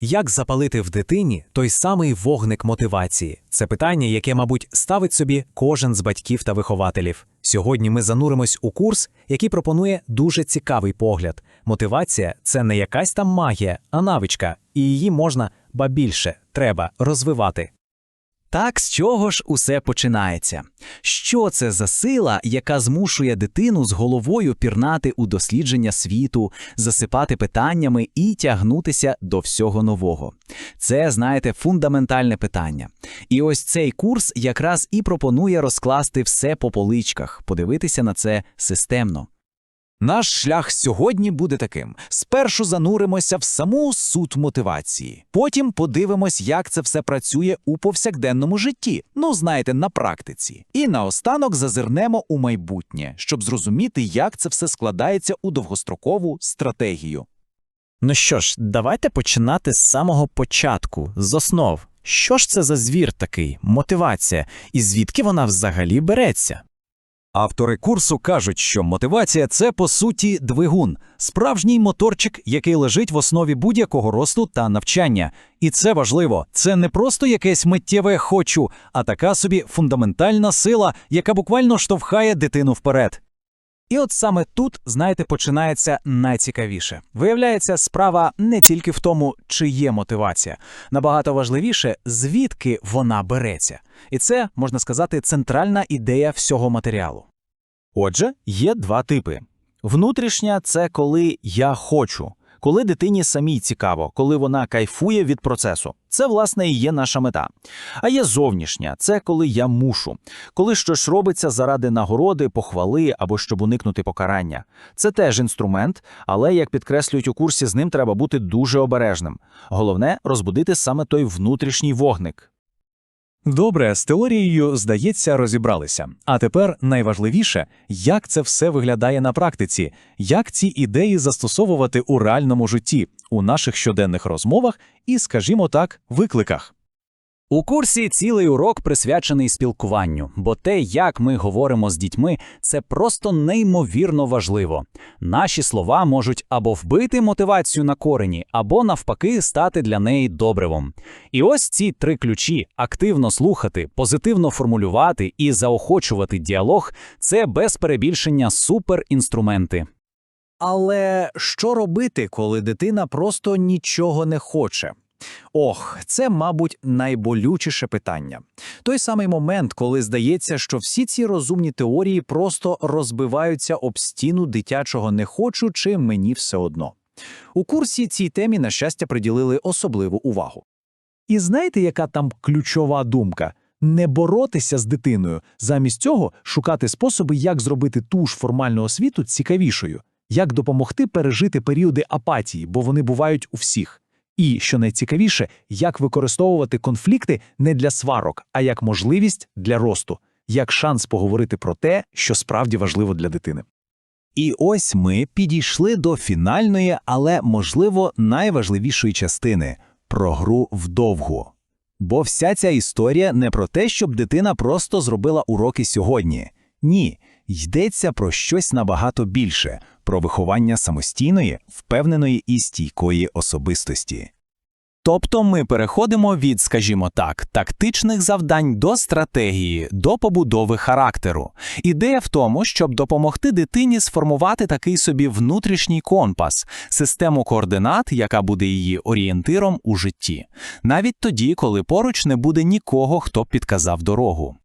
Як запалити в дитині той самий вогник мотивації? Це питання, яке, мабуть, ставить собі кожен з батьків та вихователів. Сьогодні ми зануримось у курс, який пропонує дуже цікавий погляд. Мотивація це не якась там магія, а навичка, і її можна, ба більше, треба розвивати. Так з чого ж усе починається? Що це за сила, яка змушує дитину з головою пірнати у дослідження світу, засипати питаннями і тягнутися до всього нового? Це, знаєте, фундаментальне питання. І ось цей курс якраз і пропонує розкласти все по поличках, подивитися на це системно. Наш шлях сьогодні буде таким: спершу зануримося в саму суть мотивації, потім подивимось, як це все працює у повсякденному житті, ну знаєте, на практиці. І наостанок зазирнемо у майбутнє, щоб зрозуміти, як це все складається у довгострокову стратегію. Ну що ж, давайте починати з самого початку, з основ. Що ж це за звір такий, мотивація, і звідки вона взагалі береться? Автори курсу кажуть, що мотивація це по суті двигун, справжній моторчик, який лежить в основі будь-якого росту та навчання. І це важливо. Це не просто якесь миттєве хочу, а така собі фундаментальна сила, яка буквально штовхає дитину вперед. І от саме тут, знаєте, починається найцікавіше. Виявляється, справа не тільки в тому, чи є мотивація. Набагато важливіше, звідки вона береться. І це, можна сказати, центральна ідея всього матеріалу. Отже, є два типи. Внутрішня це коли я хочу, коли дитині самій цікаво, коли вона кайфує від процесу. Це, власне, і є наша мета. А є зовнішня це коли я мушу, коли щось робиться заради нагороди, похвали або щоб уникнути покарання. Це теж інструмент, але, як підкреслюють у курсі, з ним треба бути дуже обережним. Головне розбудити саме той внутрішній вогник. Добре, з теорією, здається, розібралися. А тепер найважливіше, як це все виглядає на практиці, як ці ідеї застосовувати у реальному житті, у наших щоденних розмовах і, скажімо так, викликах. У курсі цілий урок присвячений спілкуванню, бо те, як ми говоримо з дітьми, це просто неймовірно важливо. Наші слова можуть або вбити мотивацію на корені, або навпаки стати для неї добривом. І ось ці три ключі: активно слухати, позитивно формулювати і заохочувати діалог це без перебільшення суперінструменти. Але що робити, коли дитина просто нічого не хоче? Ох, це, мабуть, найболючіше питання. Той самий момент, коли здається, що всі ці розумні теорії просто розбиваються об стіну дитячого не хочу чи мені все одно. У курсі цій темі, на щастя, приділили особливу увагу. І знаєте, яка там ключова думка? Не боротися з дитиною, замість цього шукати способи, як зробити ту ж формальну освіту цікавішою, як допомогти пережити періоди апатії, бо вони бувають у всіх. І, що найцікавіше, як використовувати конфлікти не для сварок, а як можливість для росту, як шанс поговорити про те, що справді важливо для дитини. І ось ми підійшли до фінальної, але, можливо, найважливішої частини про гру вдовгу. Бо вся ця історія не про те, щоб дитина просто зробила уроки сьогодні. Ні, йдеться про щось набагато більше про виховання самостійної, впевненої і стійкої особистості. Тобто ми переходимо від, скажімо так, тактичних завдань до стратегії, до побудови характеру. Ідея в тому, щоб допомогти дитині сформувати такий собі внутрішній компас, систему координат, яка буде її орієнтиром у житті, навіть тоді, коли поруч не буде нікого, хто б підказав дорогу.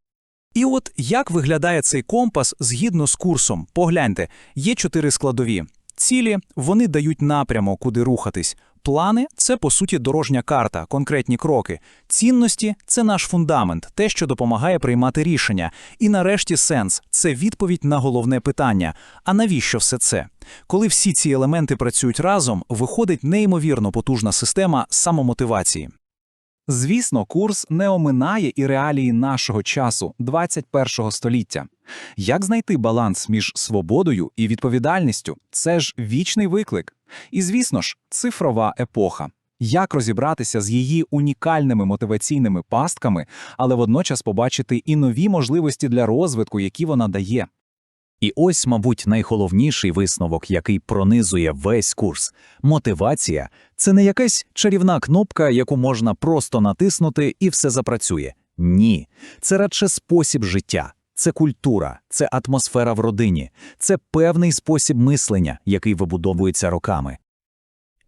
І от як виглядає цей компас згідно з курсом? Погляньте, є чотири складові. Цілі вони дають напрямок, куди рухатись. Плани це по суті дорожня карта, конкретні кроки. Цінності це наш фундамент, те, що допомагає приймати рішення. І нарешті сенс це відповідь на головне питання. А навіщо все це? Коли всі ці елементи працюють разом, виходить неймовірно потужна система самомотивації. Звісно, курс не оминає і реалії нашого часу, 21 століття. Як знайти баланс між свободою і відповідальністю це ж вічний виклик. І, звісно ж, цифрова епоха. Як розібратися з її унікальними мотиваційними пастками, але водночас побачити і нові можливості для розвитку, які вона дає. І ось, мабуть, найголовніший висновок, який пронизує весь курс. Мотивація це не якась чарівна кнопка, яку можна просто натиснути і все запрацює. Ні, це радше спосіб життя. Це культура, це атмосфера в родині, це певний спосіб мислення, який вибудовується роками.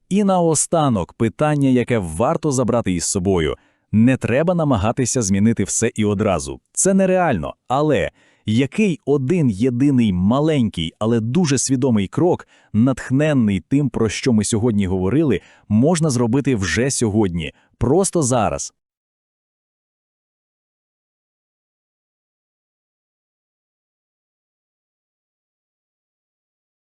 І наостанок питання, яке варто забрати із собою. Не треба намагатися змінити все і одразу. Це нереально. Але який один єдиний маленький, але дуже свідомий крок, натхненний тим, про що ми сьогодні говорили, можна зробити вже сьогодні, просто зараз,